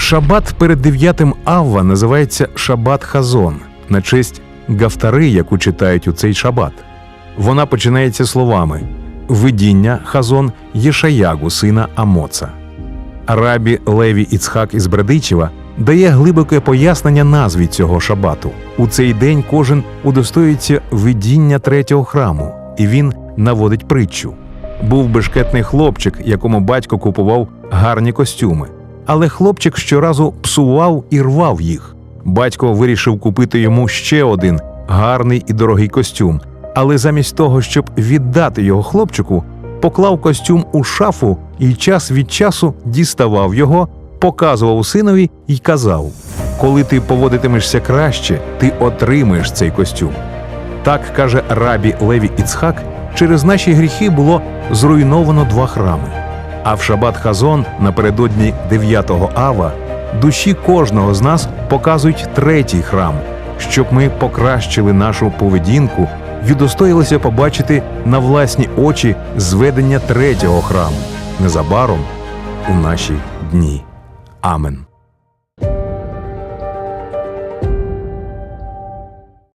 Шабат перед дев'ятим Авва називається Шабат Хазон на честь гафтари, яку читають у цей шабат. Вона починається словами Видіння Хазон Єшаягу, сина Амоца. Рабі Леві Іцхак із Брадичева дає глибоке пояснення назві цього шабату. У цей день кожен удостоюється видіння третього храму, і він наводить притчу. Був бешкетний хлопчик, якому батько купував гарні костюми. Але хлопчик щоразу псував і рвав їх. Батько вирішив купити йому ще один гарний і дорогий костюм. Але замість того, щоб віддати його хлопчику, поклав костюм у шафу і час від часу діставав його, показував синові і казав: Коли ти поводитимешся краще, ти отримаєш цей костюм. Так каже рабі Леві Іцхак, через наші гріхи було зруйновано два храми. А в Шабат Хазон напередодні 9-го ава душі кожного з нас показують третій храм, щоб ми покращили нашу поведінку і удостоїлися побачити на власні очі зведення третього храму незабаром у наші дні. Амен.